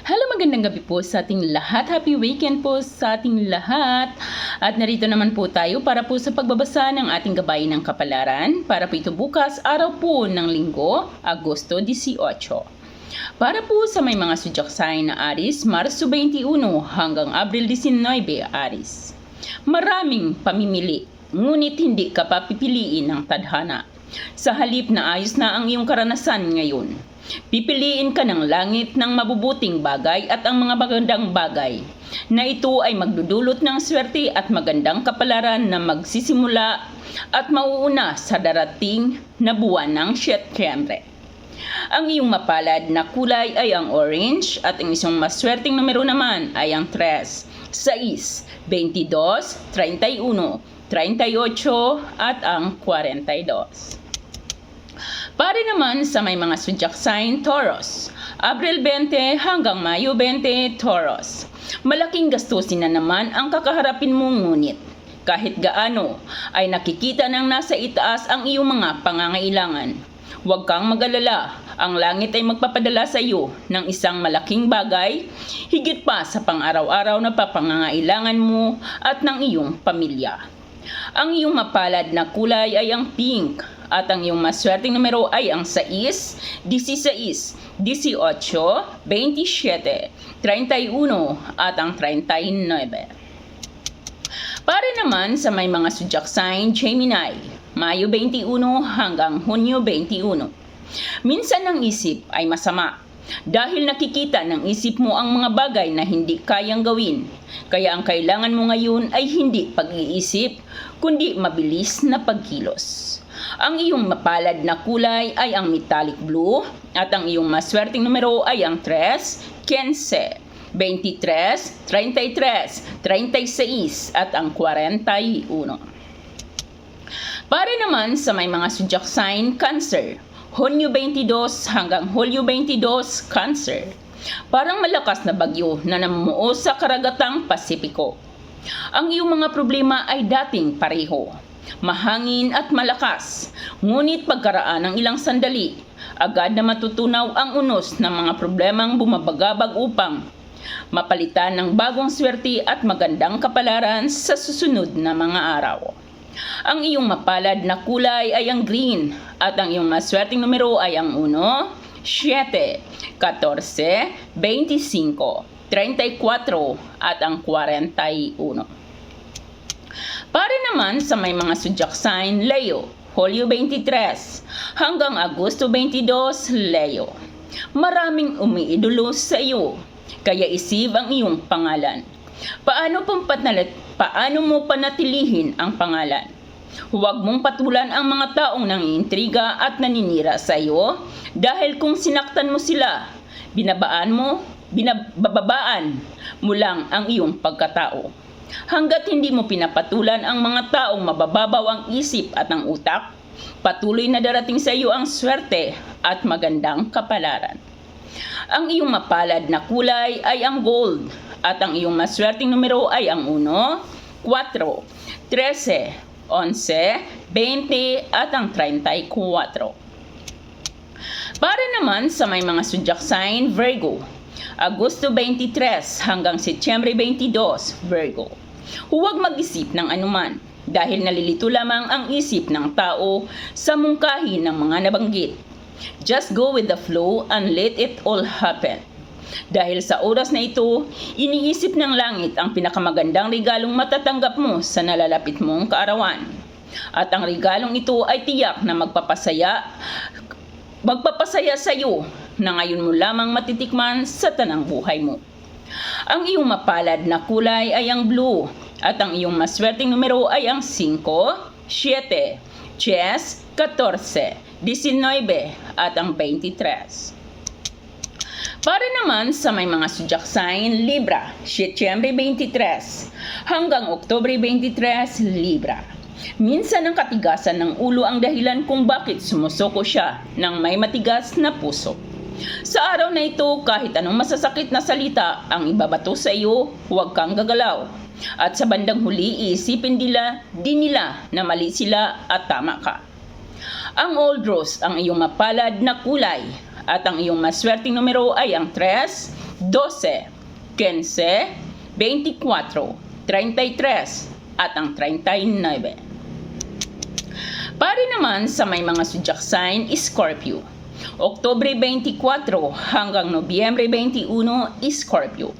Hello, magandang gabi po sa ating lahat. Happy weekend po sa ating lahat. At narito naman po tayo para po sa pagbabasa ng ating gabay ng kapalaran. Para po ito bukas, araw po ng linggo, Agosto 18. Para po sa may mga sign na Aris, Marso 21 hanggang Abril 19 Aris. Maraming pamimili, ngunit hindi ka papipiliin ng tadhana. Sa halip na ayos na ang iyong karanasan ngayon, pipiliin ka ng langit ng mabubuting bagay at ang mga magandang bagay na ito ay magdudulot ng swerte at magandang kapalaran na magsisimula at mauuna sa darating na buwan ng Setyembre. Ang iyong mapalad na kulay ay ang orange at ang isang maswerteng numero naman ay ang 3, 6, 22, 31, 38 at ang 42. Para naman sa may mga zodiac sign Taurus, Abril 20 hanggang Mayo 20 Taurus. Malaking gastusin na naman ang kakaharapin mo ngunit kahit gaano ay nakikita ng nasa itaas ang iyong mga pangangailangan. Huwag kang mag-alala, ang langit ay magpapadala sa iyo ng isang malaking bagay, higit pa sa pang-araw-araw na papangangailangan mo at ng iyong pamilya. Ang iyong mapalad na kulay ay ang pink at ang iyong maswerteng numero ay ang 6, 16, 18, 27, 31 at ang 39. Para naman sa may mga zodiac sign Gemini, Mayo 21 hanggang Hunyo 21. Minsan ang isip ay masama dahil nakikita ng isip mo ang mga bagay na hindi kayang gawin. Kaya ang kailangan mo ngayon ay hindi pag-iisip, kundi mabilis na pagkilos. Ang iyong mapalad na kulay ay ang metallic blue at ang iyong maswerteng numero ay ang 3, 15, 23, 33, 36 at ang 41. Para naman sa may mga zodiac sign Cancer, Hunyo 22 hanggang Hulyo 22 Cancer. Parang malakas na bagyo na namumuo sa karagatang Pasipiko. Ang iyong mga problema ay dating pareho. Mahangin at malakas, ngunit pagkaraan ng ilang sandali, agad na matutunaw ang unos ng mga problemang bumabagabag upang mapalitan ng bagong swerte at magandang kapalaran sa susunod na mga araw. Ang iyong mapalad na kulay ay ang green at ang iyong maswerteng numero ay ang 1, 7, 14, 25, 34 at ang 41. Para naman sa may mga zodiac sign Leo, Hulyo 23 hanggang Agosto 22 Leo. Maraming umiidolo sa iyo, kaya isib ang iyong pangalan. Paano, pong patnalit, paano mo panatilihin ang pangalan? Huwag mong patulan ang mga taong nangiintriga at naninira sa iyo dahil kung sinaktan mo sila, binabaan mo, binababaan mo lang ang iyong pagkatao. Hanggat hindi mo pinapatulan ang mga taong mabababaw ang isip at ang utak, patuloy na darating sa iyo ang swerte at magandang kapalaran. Ang iyong mapalad na kulay ay ang gold at ang iyong maswerteng numero ay ang 1, 4, 13, 11, 20 at ang 34. Para naman sa may mga zodiac sign Virgo, Agosto 23 hanggang Setyembre 22, Virgo. Huwag mag-isip ng anuman dahil nalilito lamang ang isip ng tao sa mungkahi ng mga nabanggit. Just go with the flow and let it all happen. Dahil sa oras na ito, iniisip ng langit ang pinakamagandang regalong matatanggap mo sa nalalapit mong kaarawan. At ang regalong ito ay tiyak na magpapasaya magpapasaya sa iyo na ngayon mo lamang matitikman sa tanang buhay mo. Ang iyong mapalad na kulay ay ang blue at ang iyong maswerteng numero ay ang 5, 7, 10, 14, 19 at ang 23. Para naman sa may mga zodiac sign Libra, Setyembre 23 hanggang Oktobre 23, Libra. Minsan ang katigasan ng ulo ang dahilan kung bakit sumusoko siya ng may matigas na puso. Sa araw na ito, kahit anong masasakit na salita ang ibabato sa iyo, huwag kang gagalaw. At sa bandang huli, iisipin nila, di nila na mali sila at tama ka. Ang old rose ang iyong mapalad na kulay at ang iyong maswerteng numero ay ang 3, 12, 15, 24, 33, at ang 39. Pare naman sa may mga zodiac sign, Scorpio. Oktobre 24 hanggang Nobyembre 21, Scorpio.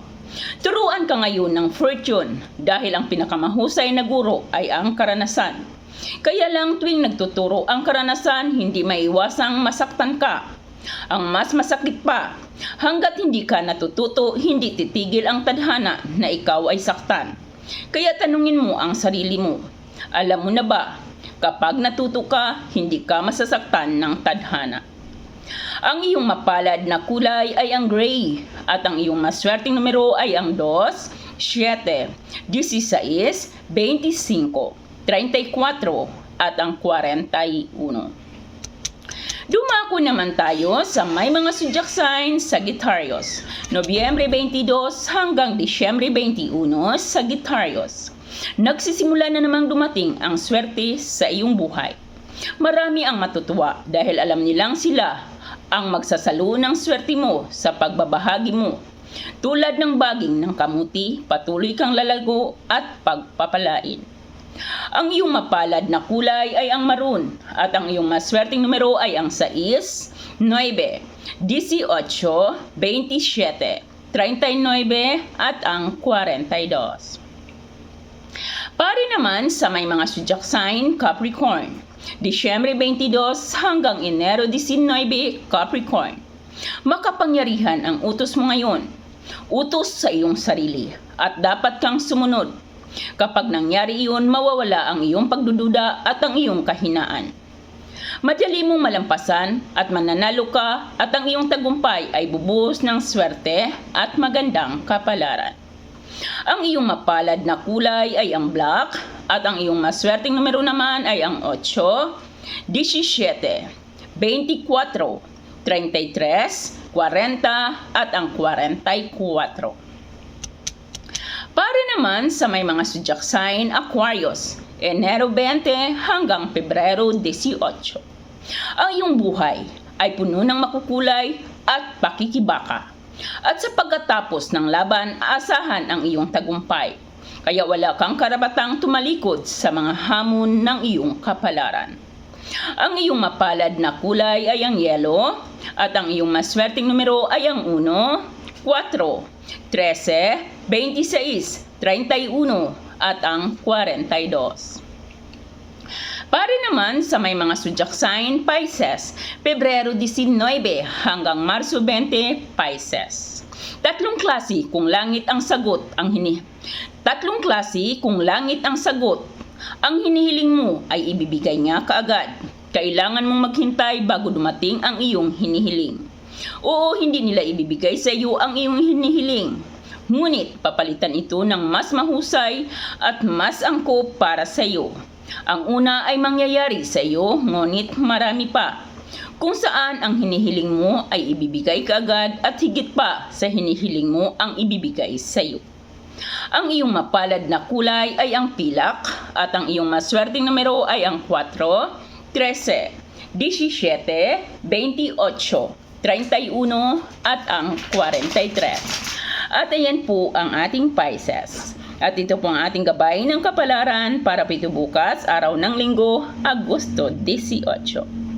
Turuan ka ngayon ng fortune dahil ang pinakamahusay na guro ay ang karanasan. Kaya lang tuwing nagtuturo ang karanasan, hindi maiwasang masaktan ka. Ang mas masakit pa, hanggat hindi ka natututo, hindi titigil ang tadhana na ikaw ay saktan. Kaya tanungin mo ang sarili mo, alam mo na ba, kapag natuto ka, hindi ka masasaktan ng tadhana. Ang iyong mapalad na kulay ay ang gray at ang iyong maswerteng numero ay ang 2, 7, 16, 25, 34 at ang 41. Dumako naman tayo sa may mga zodiac signs Sagittarius. Nobyembre 22 hanggang Disyembre 21 Sagittarius. Nagsisimula na namang dumating ang swerte sa iyong buhay. Marami ang matutuwa dahil alam nilang sila ang magsasalo ng swerte mo sa pagbabahagi mo. Tulad ng baging ng kamuti, patuloy kang lalago at pagpapalain. Ang iyong mapalad na kulay ay ang maroon at ang iyong maswerteng numero ay ang 6, 9, 18, 27, 39 at ang 42. Pare naman sa may mga zodiac sign Capricorn. Disyembre 22 hanggang Enero 19 Capricorn. Makapangyarihan ang utos mo ngayon. Utos sa iyong sarili at dapat kang sumunod. Kapag nangyari iyon, mawawala ang iyong pagdududa at ang iyong kahinaan. Madali mong malampasan at mananalo ka at ang iyong tagumpay ay bubuhos ng swerte at magandang kapalaran. Ang iyong mapalad na kulay ay ang black at ang iyong maswerteng numero naman ay ang 8, 17, 24, 33, 40 at ang 44. Para naman sa may mga zodiac sign Aquarius, Enero 20 hanggang Pebrero 18. Ang iyong buhay ay puno ng makukulay at pakikibaka. At sa pagkatapos ng laban, asahan ang iyong tagumpay. Kaya wala kang karapatang tumalikod sa mga hamon ng iyong kapalaran. Ang iyong mapalad na kulay ay ang yellow at ang iyong maswerteng numero ay ang 1, 4, 13, 26, 31 at ang 42. Pare naman sa may mga zodiac sign Pisces, Pebrero 19 hanggang Marso 20 Pisces. Tatlong klase kung langit ang sagot ang hini. Tatlong klase kung langit ang sagot. Ang hinihiling mo ay ibibigay niya kaagad. Kailangan mong maghintay bago dumating ang iyong hinihiling. Oo, hindi nila ibibigay sa iyo ang iyong hinihiling. Ngunit papalitan ito ng mas mahusay at mas angkop para sa iyo. Ang una ay mangyayari sa iyo, ngunit marami pa. Kung saan ang hinihiling mo ay ibibigay kaagad at higit pa sa hinihiling mo ang ibibigay sa iyo. Ang iyong mapalad na kulay ay ang pilak at ang iyong maswerteng numero ay ang 4, 13, 17, 28, 31 at ang 43. At ayan po ang ating Pisces. At ito po ang ating gabay ng kapalaran para pito bukas, araw ng linggo, Agosto 18.